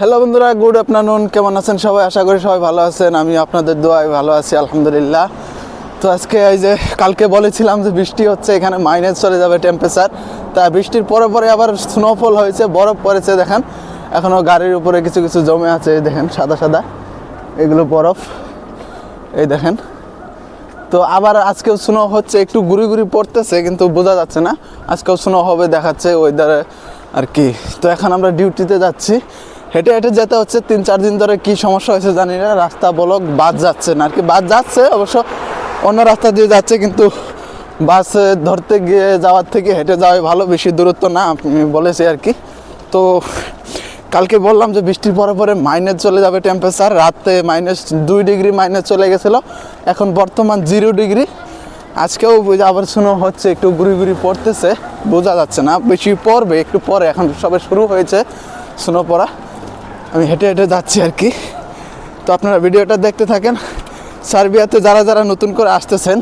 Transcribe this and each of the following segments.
Hello বন্ধুরা, good afternoon. কেমন আছেন সবাই? আশা করি সবাই ভালো আছেন। আমি আপনাদের দোয়ায় ভালো আছি, আলহামদুলিল্লাহ। তো আজকে এই যে কালকে বলেছিলাম যে বৃষ্টি হচ্ছে, এখানে মাইনাস চলে যাবে টেম্পারেচার তা বৃষ্টির পরে পরে আবার স্নোফল হয়েছে, বরফ পড়েছে, দেখেন। এখনও গাড়ির উপরে কিছু কিছু জমে আছে দেখেন, সাদা সাদা। এগুলো বরফ। এই দেখেন। তো আবার আজকেও স্নো হচ্ছে, একটু গুড়ি গুড়ি পড়তেছে, কিন্তু বোঝা যাচ্ছে না। আজকেও স্নো হবে, দেখাচ্ছে ওয়েদারে আর কি। তো এখন আমরা ডিউটিতে যাচ্ছি। হেঁটে হেঁটে যেতে হচ্ছে, তিন চার দিন ধরে কি সমস্যা হয়েছে জানি না, রাস্তা বলক, বাস যাচ্ছে না আর কি বাস যাচ্ছে, অবশ্য অন্য রাস্তা দিয়ে যাচ্ছে, কিন্তু বাস ধরতে গিয়ে যাওয়ার থেকে হেঁটে যাওয়াই ভালো, বেশি দূরত্ব না, আমি বলেছি আর কি তো কালকে বললাম যে বৃষ্টির পরে পরে মাইনাস চলে যাবে টেম্পারেচার রাতে মাইনাস দুই ডিগ্রি মাইনাস চলে গেছিল, এখন বর্তমান জিরো ডিগ্রি আজকেও আবার শুনো হচ্ছে, একটু ঘুরি ঘুরি পড়তেছে, বোঝা যাচ্ছে না, বেশি পড়বে, একটু পরে, এখন সবে শুরু হয়েছে স্নো পড়া। আমি হেঁটে হেঁটে যাচ্ছি আর কি। তো আপনারা ভিডিওটা দেখতে থাকেন। সার্বিয়াতে যারা যারা নতুন করে আসতেছেন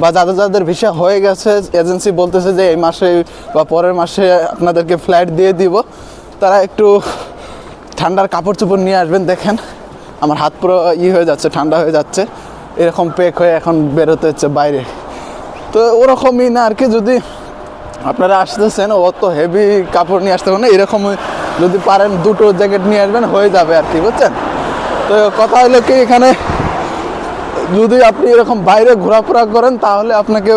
বা যাদের যাদের ভিসা হয়ে গেছে, এজেন্সি বলতেছে যে এই মাসে বা পরের মাসে আপনাদেরকে ফ্লাইট দিয়ে দিব। তারা একটু ঠান্ডার কাপড় চোপড় নিয়ে আসবেন, দেখেন। আমার হাত পুরো ই হয়ে যাচ্ছে, ঠান্ডা হয়ে যাচ্ছে। এরকম পেক হয়ে এখন বেরোতে হচ্ছে বাইরে। তো ওরকমই না আর কি, যদি আপনারা আসতেছেন, অত হেভি কাপড় নিয়ে আসতে হবে না। এরকম যদি পারেন দুটো জ্যাকেট নিয়ে আসবেন, হয়ে যাবে আর কি, বুঝছেন? তো কথা হলো কি, এখানে যদি আপনি এরকম বাইরে ঘোরাফেরা করেন, তাহলে আপনাকে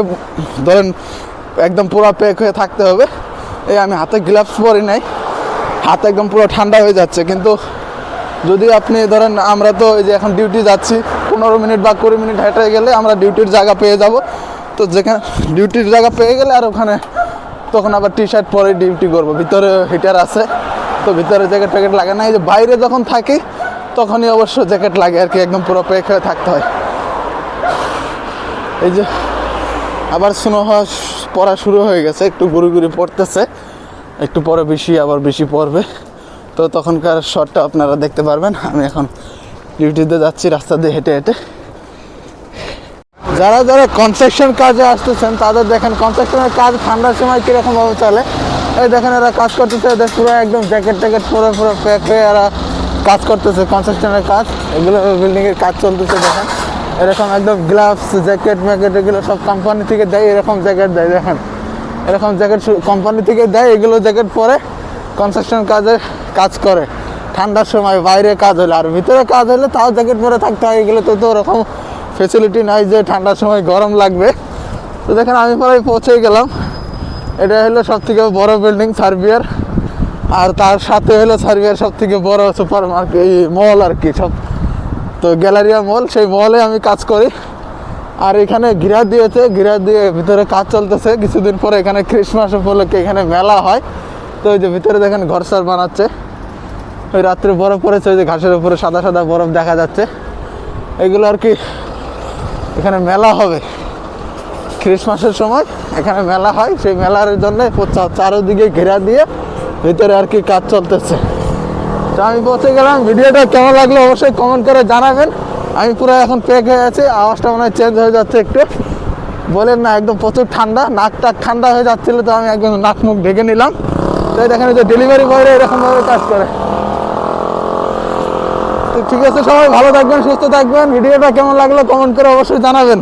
ধরেন একদম পুরো প্যাক হয়ে থাকতে হবে। এই আমি হাতে গ্লাভস পরি নাই, হাত একদম পুরো ঠান্ডা হয়ে যাচ্ছে। কিন্তু যদি আপনি ধরেন, আমরা তো এই যে এখন ডিউটি যাচ্ছি, পনেরো মিনিট বা কুড়ি মিনিট হেঁটে গেলে আমরা ডিউটির জায়গা পেয়ে যাব। তো যেখানে ডিউটির জায়গা পেয়ে গেলে আর ওখানে তখন আবার টি শার্ট পরে ডিউটি করব। ভিতরে হিটার আছে। তো ভিতরে জ্যাকেট ট্যাকেট লাগে না, এই যে বাইরে যখন থাকি, তখনই অবশ্য জ্যাকেট লাগে আর কি, একদম পুরো প্যাক হয়ে থাকতে হয়। এই যে, আবার স্নো হওয়া পড়া শুরু হয়ে গেছে, একটু গুড়ি গুড়ি পড়তেছে, একটু পরে বেশি, আবার বেশি পড়বে। তো তখনকার শটটা আপনারা দেখতে পারবেন, আমি এখন ডিউটিতে যাচ্ছি, রাস্তা দিয়ে হেঁটে হেঁটে। যারা যারা কনস্ট্রাকশন কাজে আসতেছেন, তাদের দেখেন কনস্ট্রাকশনের কাজ ঠান্ডার সময় কীরকম ভাবে চলে। এই দেখেন এরা কাজ করতেছে, এদের পুরো একদম জ্যাকেট ট্যাকেট পরে পুরো প্যাক হয়ে এরা কাজ করতেছে কনস্ট্রাকশনের কাজ। এগুলো বিল্ডিংয়ের কাজ চলতেছে, দেখেন। এরকম একদম গ্লাভস জ্যাকেট ম্যাকেট এগুলো সব কোম্পানি থেকে দেয়, এরকম জ্যাকেট দেয়, দেখেন। এরকম জ্যাকেট কোম্পানি থেকে দেয়, এগুলো জ্যাকেট পরে কনস্ট্রাকশন কাজে কাজ করে। ঠান্ডার সময় বাইরে কাজ হলে, আর ভিতরে কাজ হলে তাও জ্যাকেট পরে থাকতে হয়, এগুলো তো তো ওরকম ফেসিলিটি নাই যে ঠান্ডার সময় গরম লাগবে। তো দেখেন আমি প্রায় পৌঁছে গেলাম। এটা হলো সব থেকে বড় বিল্ডিং সার্বিয়ার। আর তার সাথে হলো সার্বিয়ার সব থেকে বড় সুপার মার্কেট এই মল আর কি সব। তো গ্যালারিয়া মল সেই মলে আমি কাজ করি। আর এখানে ঘিরা দিয়েছে, ঘিরা দিয়ে ভিতরে কাজ চলতেছে। কিছুদিন পরে এখানে ক্রিসমাস উপলক্ষে এখানে মেলা হয়। তো ওই যে ভিতরে দেখেন ঘর সার বানাচ্ছে। ওই রাত্রে বরফ পড়েছে, ওই যে ঘাসের উপরে সাদা সাদা বরফ দেখা যাচ্ছে। এগুলো আর কি এখানে মেলা হবে। ক্রিসমাসের সময় এখানে মেলা হয়, সেই মেলার জন্য চারোদিকে ঘেরা দিয়ে ভিতরে আর কি কাজ চলতেছে। তো আমি পৌঁছে গেলাম, ভিডিওটা কেমন লাগল অবশ্যই কমেন্ট করে জানাবেন। আমি পুরো এখন প্যাক হয়ে আছি, আওয়াজটা মনে হয় চেঞ্জ হয়ে যাচ্ছে একটু। বলেন না, একদম প্রচুর ঠান্ডা, নাক টাক ঠান্ডা হয়ে যাচ্ছিল তো আমি একদম নাক মুখ ঢেকে নিলাম। তো দেখেন যে ডেলিভারি বয়রা এরকমভাবে কাজ করে। তো ঠিক আছে সবাই, ভালো থাকবেন, সুস্থ থাকবেন। ভিডিওটা কেমন লাগল কমেন্ট করে অবশ্যই জানাবেন।